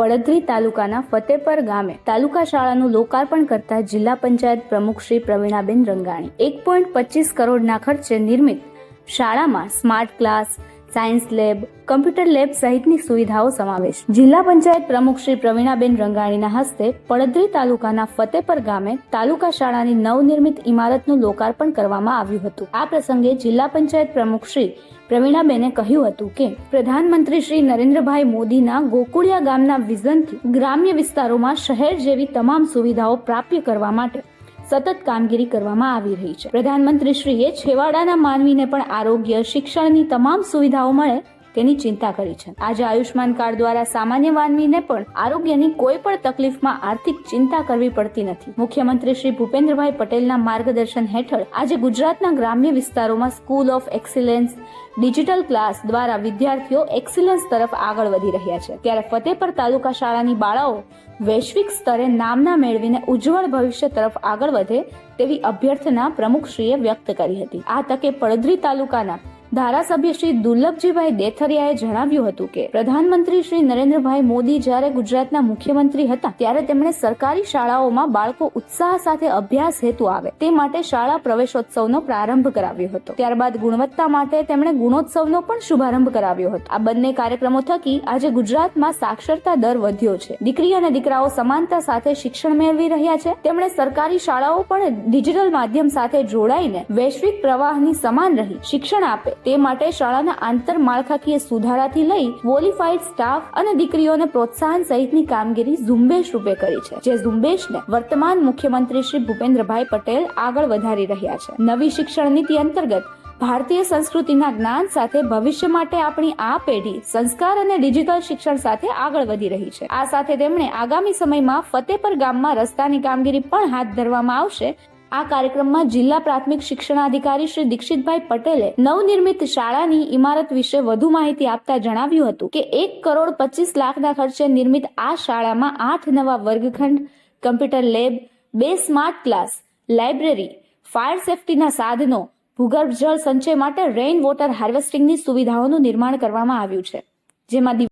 પડધરી તાલુકાના ફતેપર ગામે તાલુકા શાળાનું લોકાર્પણ કરતા જિલ્લા પંચાયત પ્રમુખ શ્રી પ્રવીણાબેન રંગાણી. એક પોઈન્ટ પચીસ કરોડના ખર્ચે નિર્મિત શાળામાં smart class science lab, computer lab સહિતની સુવિધાઓ સમાવેશ. જિલ્લા પંચાયત પ્રમુખ શ્રી પ્રવીણાબેન રંગાણીના હસ્તે પડદરી તાલુકાના ફતેપર ગામે તાલુકા શાળાની નવનિર્મિત ઇમારતનું લોકાર્પણ કરવામાં આવ્યું હતું. આ પ્રસંગે જિલ્લા પંચાયત પ્રમુખ શ્રી પ્રવીણાબેને કહ્યું હતું કે, પ્રધાનમંત્રી શ્રી નરેન્દ્રભાઈ મોદીના ગોકુળિયા ગામના વિઝનથી ગ્રામ્ય વિસ્તારોમાં શહેર જેવી તમામ સુવિધાઓ પ્રાપ્ય કરવા માટે સતત કામગીરી કરવામાં આવી રહી છે. પ્રધાનમંત્રીશ્રીએ છેવાડાના માનવીને પણ આરોગ્ય, શિક્ષણની તમામ સુવિધાઓ મળે તેની ચિંતા કરી છે. આજે આયુષ્માન કાર્ડ દ્વારા સામાન્ય માનવીને પણ આરોગ્યની કોઈ પણ તકલીફમાં આર્થિક ચિંતા કરવી પડતી નથી. મુખ્યમંત્રી શ્રી ભૂપેન્દ્રભાઈ પટેલના માર્ગદર્શન હેઠળ આજે ગુજરાતના ગ્રામ્ય વિસ્તારોમાં school of excellence digital class દ્વારા વિદ્યાર્થીઓ એક્સિલન્સ તરફ આગળ વધી રહ્યા છે. ત્યારે ફતેપર તાલુકા શાળાની બાળાઓ વૈશ્વિક સ્તરે નામના મેળવીને ઉજ્જવળ ભવિષ્ય તરફ આગળ વધે તેવી અભ્યર્થના પ્રમુખશ્રીએ વ્યક્ત કરી હતી. આ તકે પડધરી તાલુકાના ધારાસભ્ય શ્રી દુર્લભજીભાઈ દેથરિયાએ જણાવ્યું હતું કે, પ્રધાનમંત્રી શ્રી નરેન્દ્રભાઈ મોદી જ્યારે ગુજરાતના મુખ્યમંત્રી હતા, ત્યારે તેમણે સરકારી શાળાઓમાં બાળકો ઉત્સાહ સાથે અભ્યાસ હેતુ આવે, તે માટે શાળા પ્રવેશોત્સવનો પ્રારંભ કરાવ્યો હતો. ત્યારબાદ ગુણવત્તા માટે તેમણે ગુણોત્સવનો પણ શુભારંભ કરાવ્યો હતો. આ બંને કાર્યક્રમો થકી આજે ગુજરાતમાં સાક્ષરતા દર વધ્યો છે. દીકરી અને દીકરાઓ સમાનતા સાથે શિક્ષણ મેળવી રહ્યા છે. તેમણે સરકારી શાળાઓ પણ ડિજિટલ માધ્યમ સાથે જોડાઈને વૈશ્વિક પ્રવાહની સમાન રહી શિક્ષણ આપે તે માટે શાળાના આંતર માળખાકીય સુધારાથી લઈ ક્વોલિફાઈડ સ્ટાફ અને દીકરીઓને પ્રોત્સાહન સહિતની કામગીરી ઝુંબેશ રૂપે કરી છે, જે ઝુંબેશને વર્તમાન મુખ્યમંત્રી શ્રી ભૂપેન્દ્રભાઈ પટેલ આગળ વધારી રહ્યા છે. નવી શિક્ષણ નીતિ અંતર્ગત ભારતીય સંસ્કૃતિના જ્ઞાન સાથે ભવિષ્ય માટે આપણી આ પેઢી સંસ્કાર અને ડિજિટલ શિક્ષણ સાથે આગળ વધી રહી છે. આ સાથે તેમણે આગામી સમયમાં ફતેપર ગામમાં રસ્તાની કામગીરી પણ હાથ ધરવામાં આવશે આ કાર્યક્રમમાં જિલ્લા પ્રાથમિક શિક્ષણાધિકારી શ્રી દીક્ષિતભાઈ પટેલે નવનિર્મિત શાળાની ઇમારત વિશે વધુ માહિતી આપતા જણાવ્યું હતું કે એક કરોડ પચીસ લાખના ખર્ચે નિર્મિત આ શાળામાં આઠ નવા વર્ગખંડ, કમ્પ્યુટર લેબ, બે સ્માર્ટ ક્લાસ, લાઇબ્રેરી, ફાયર સેફટીના સાધનો, ભૂગર્ભ જળ સંચય માટે રેઇન વોટર હાર્વેસ્ટિંગની સુવિધાઓનું નિર્માણ કરવામાં આવ્યું છે, જેમાં